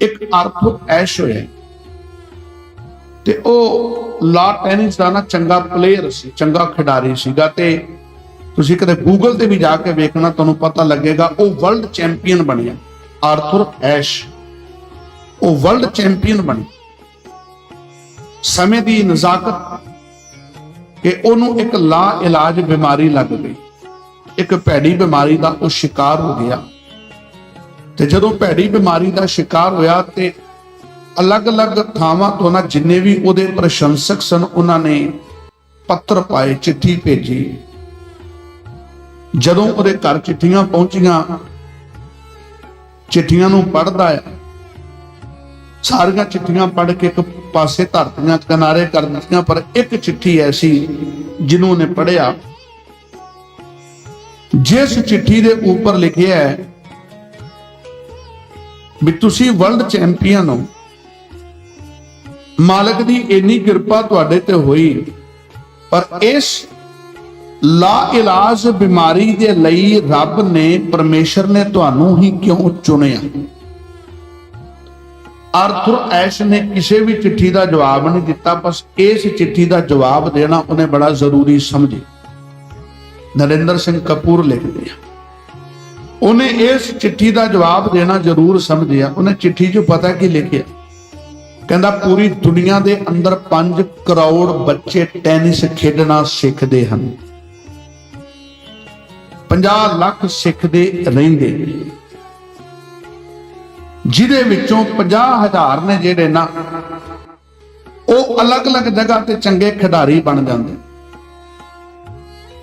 ਇੱਕ ਅਰਥ ਐਸ਼ ਹੋਇਆ ਤੇ ਉਹ ਲਾ ਟੈਨਿਸ ਦਾ ਨਾ ਚੰਗਾ ਪਲੇਅਰ ਸੀ, ਚੰਗਾ ਖਿਡਾਰੀ ਸੀਗਾ ਤੇ ਤੁਸੀਂ ਕਦੇ ਗੂਗਲ ਤੇ ਵੀ ਜਾ ਕੇ ਵੇਖਣਾ, ਤੁਹਾਨੂੰ ਪਤਾ ਲੱਗੇਗਾ, ਉਹ ਵਰਲਡ ਚੈਂਪੀਅਨ ਬਣਿਆ। ਆਰਥੁਰ ਐਸ਼। ਉਹ ਵਰਲਡ ਚੈਂਪੀਅਨ ਬਣਿਆ ਸਮੇਂ ਦੀ ਨਜ਼ਾਕਤ ਕਿ ਉਹਨੂੰ ਇੱਕ ਲਾ ਇਲਾਜ ਬਿਮਾਰੀ ਲੱਗ ਗਈ। ਇੱਕ ਭੈੜੀ ਬਿਮਾਰੀ ਦਾ ਉਹ ਸ਼ਿਕਾਰ ਹੋ ਗਿਆ। ਤੇ ਜਦੋਂ ਭੈੜੀ ਬਿਮਾਰੀ ਦਾ ਸ਼ਿਕਾਰ ਹੋਇਆ ਤੇ ਅਲੱਗ-ਅਲੱਗ ਥਾਵਾਂ ਤੋਂ ਨਾ ਜਿੰਨੇ ਵੀ ਉਹਦੇ ਪ੍ਰਸ਼ੰਸਕ ਸਨ, ਉਹਨਾਂ ਨੇ ਪੱਤਰ ਪਾਏ, ਚਿੱਠੀ ਭੇਜੀ। ਜਦੋਂ ਉਹਦੇ ਘਰ ਚਿੱਠੀਆਂ ਪਹੁੰਚੀਆਂ, ਚਿੱਠੀਆਂ ਨੂੰ ਪੜ੍ਹਦਾ ਹੈ ਸਾਰੀਆਂ ਚਿੱਠੀਆਂ ਪੜ੍ਹ ਕੇ ਇੱਕ ਪਾਸੇ ਧਰਤੀਆਂ, ਕਿਨਾਰੇ ਕਰ ਦਿੱਤੀਆਂ, ਪਰ ਇੱਕ ਚਿੱਠੀ ਐਸੀ ਜਿਹਨੂੰ ਨੇ ਪੜ੍ਹਿਆ। ਜਿਸ ਚਿੱਠੀ ਦੇ ਉੱਪਰ ਲਿਖਿਆ ਹੈ ਵੀ ਤੁਸੀਂ ਵਰਲਡ ਚੈਂਪੀਅਨ ਹੋ। ਮਾਲਕ ਦੀ ਇੰਨੀ ਕਿਰਪਾ ਤੁਹਾਡੇ ਤੇ ਹੋਈ। ਪਰ ਇਸ ਲਾ ਇਲਾਜ ਬਿਮਾਰੀ ਦੇ ਲਈ ਰੱਬ ਨੇ, ਪਰਮੇਸ਼ਰ ਨੇ ਤੁਹਾਨੂੰ ਹੀ ਕਿਉਂ ਚੁਣਿਆ? ਆਰਥਰ ਐਸ਼ ਨੇ ਕਿਸੇ ਵੀ ਚਿੱਠੀ ਦਾ ਜਵਾਬ ਨਹੀਂ ਦਿੱਤਾ, ਬਸ ਇਸ ਚਿੱਠੀ ਦਾ ਜਵਾਬ ਦੇਣਾ ਉਹਨੇ ਬੜਾ ਜ਼ਰੂਰੀ ਸਮਝਿਆ। ਨਰਿੰਦਰ ਸਿੰਘ ਕਪੂਰ ਲਿਖਦੇ ਆ। ਉਹਨੇ ਇਸ ਚਿੱਠੀ ਦਾ ਜਵਾਬ ਦੇਣਾ ਜ਼ਰੂਰ ਸਮਝਿਆ ਉਹਨੇ ਚਿੱਠੀ 'ਚ ਪਤਾ ਕੀ ਲਿਖਿਆ? ਕਹਿੰਦਾ, ਪੂਰੀ ਦੁਨੀਆ ਦੇ ਅੰਦਰ 5 ਕਰੋੜ ਬੱਚੇ ਟੈਨਿਸ ਖੇਡਣਾ ਸਿੱਖਦੇ ਹਨ। 50 ਲੱਖ ਸਿੱਖਦੇ ਰਹਿੰਦੇ। ਜਿਹਦੇ ਵਿੱਚੋਂ 50000 ਨੇ ਜਿਹੜੇ ਨਾ, ਉਹ ਅਲੱਗ-ਅਲੱਗ ਜਗ੍ਹਾ ਤੇ ਚੰਗੇ ਖਿਡਾਰੀ ਬਣ ਜਾਂਦੇ।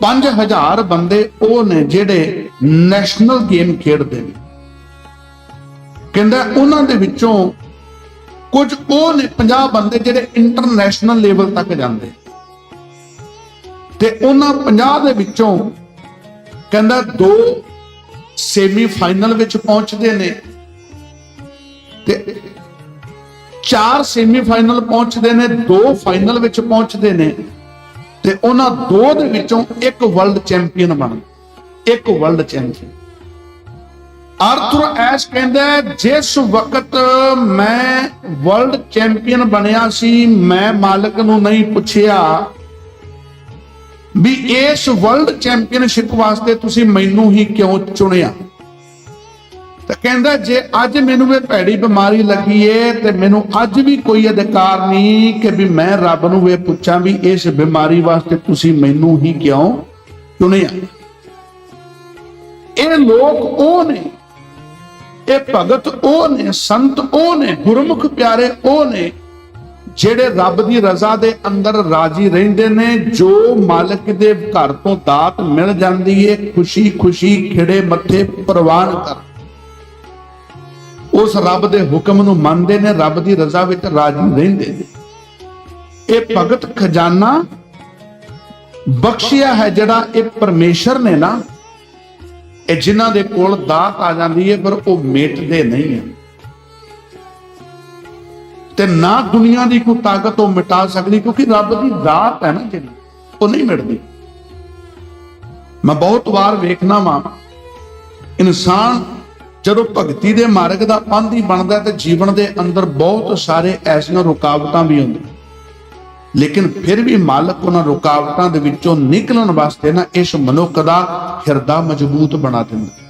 5000 ਬੰਦੇ ਉਹ ਨੇ ਜਿਹੜੇ ਨੈਸ਼ਨਲ ਗੇਮ ਖੇਡਦੇ ਨੇ। ਕਹਿੰਦਾ ਉਹਨਾਂ ਦੇ ਵਿੱਚੋਂ ਕੁਝ ਉਹ ਨੇ 50 ਬੰਦੇ ਜਿਹੜੇ ਇੰਟਰਨੈਸ਼ਨਲ ਲੈਵਲ ਤੱਕ ਜਾਂਦੇ। ਤੇ ਉਹਨਾਂ 50 ਦੇ ਵਿੱਚੋਂ ਕਹਿੰਦਾ ਦੋ ਸੈਮੀ ਫਾਈਨਲ ਵਿੱਚ ਪਹੁੰਚਦੇ ਨੇ। ਤੇ ਚਾਰ ਸੈਮੀ ਫਾਈਨਲ ਪਹੁੰਚਦੇ ਨੇ, ਦੋ ਫਾਈਨਲ ਵਿੱਚ ਪਹੁੰਚਦੇ ਨੇ। ਤੇ ਉਹਨਾਂ ਦੋ ਦੇ ਵਿੱਚੋਂ ਇੱਕ ਵਰਲਡ ਚੈਂਪੀਅਨ ਬਣਦਾ ਇੱਕ ਵਰਲਡ ਚੈਂਪੀਅਨ ਆਰਥਰ ਐਸ਼ ਕਹਿੰਦਾ ਜਿਸ ਵਕਤ ਮੈਂ ਵਰਲਡ ਚੈਂਪੀਅਨ ਬਣਿਆ ਸੀ, ਮੈਂ ਮਾਲਕ ਨੂੰ ਨਹੀਂ ਪੁੱਛਿਆ ਵੀ ਇਸ ਵਰਲਡ ਚੈਂਪੀਅਨਸ਼ਿਪ ਵਾਸਤੇ ਤੁਸੀਂ ਮੈਨੂੰ ਹੀ ਕਿਉਂ ਚੁਣਿਆ? ਤਾਂ ਕਹਿੰਦਾ, ਜੇ ਅੱਜ ਮੈਨੂੰ ਇਹ ਭੈੜੀ ਬਿਮਾਰੀ ਲੱਗੀ ਏ, ਤੇ ਮੈਨੂੰ ਅੱਜ ਵੀ ਕੋਈ ਅਧਿਕਾਰ ਨਹੀਂ ਕਿ ਵੀ ਮੈਂ ਰੱਬ ਨੂੰ ਇਹ ਪੁੱਛਾਂ ਵੀ ਇਸ ਬਿਮਾਰੀ ਵਾਸਤੇ ਤੁਸੀਂ ਮੈਨੂੰ ਹੀ ਕਿਉਂ ਚੁਣਿਆ। ਇਹ ਲੋਕ ਉਹ ਨੇ, ਇਹ ਭਗਤ ਉਹ ਨੇ, ਸੰਤ ਉਹ ਨੇ, ਗੁਰਮੁਖ ਪਿਆਰੇ ਉਹ ਨੇ, ਜਿਹੜੇ ਰੱਬ ਦੀ ਰਜ਼ਾ ਦੇ ਅੰਦਰ ਰਾਜੀ ਰਹਿੰਦੇ ਨੇ, ਜੋ ਮਾਲਕ ਦੇ ਘਰ ਤੋਂ ਦਾਤ ਮਿਲ ਜਾਂਦੀ ਏ ਖੁਸ਼ੀ ਖੁਸ਼ੀ ਖਿੜੇ ਮੱਥੇ ਪ੍ਰਵਾਨ ਕਰ ਉਸ ਰੱਬ ਦੇ ਹੁਕਮ ਨੂੰ ਮੰਨਦੇ ਨੇ, ਰੱਬ ਦੀ ਰਜ਼ਾ ਵਿੱਚ ਰਾਜੀ ਰਹਿੰਦੇ ਨੇ। ਇਹ ਭਗਤ ਖਜ਼ਾਨਾ ਬਖਸ਼ਿਆ ਹੈ ਜਿਹੜਾ ਇਹ ਪਰਮੇਸ਼ਰ ਨੇ ਨਾ, ਇਹ ਜਿਨ੍ਹਾਂ ਦੇ ਕੋਲ ਦਾਤ ਆ ਜਾਂਦੀ ਹੈ, ਪਰ ਉਹ ਮੇਟਦੇ ਨਹੀਂ ਹੈ। ਤੇ ਨਾ ਦੁਨੀਆ ਦੀ ਕੋਈ ਤਾਕਤ ਉਹ ਮਿਟਾ ਸਕਦੀ, ਕਿਉਂਕਿ ਰੱਬ ਦੀ ਦਾਤ ਹੈ ਨਾ ਜਿਹੜੀ, ਉਹ ਨਹੀਂ ਮਿਟਦੀ। ਮੈਂ ਬਹੁਤ ਵਾਰ ਵੇਖਣਾ ਵਾਂ, ਇਨਸਾਨ ਜਦੋਂ ਭਗਤੀ ਦੇ ਮਾਰਗ ਦਾ ਪੰਧੀ ਬਣਦਾ ਤੇ ਜੀਵਨ ਦੇ ਅੰਦਰ ਬਹੁਤ ਸਾਰੇ ਐਸੀਆਂ ਰੁਕਾਵਟਾਂ ਵੀ ਹੁੰਦੀਆਂ ਲੇਕਿਨ ਫਿਰ ਵੀ ਮਾਲਕ ਉਹਨਾਂ ਰੁਕਾਵਟਾਂ ਦੇ ਵਿੱਚੋਂ ਨਿਕਲਣ ਵਾਸਤੇ ਨਾ ਇਸ ਮਨੁੱਖ ਦਾ ਹਿਰਦਾ ਮਜ਼ਬੂਤ ਬਣਾ ਦਿੰਦਾ।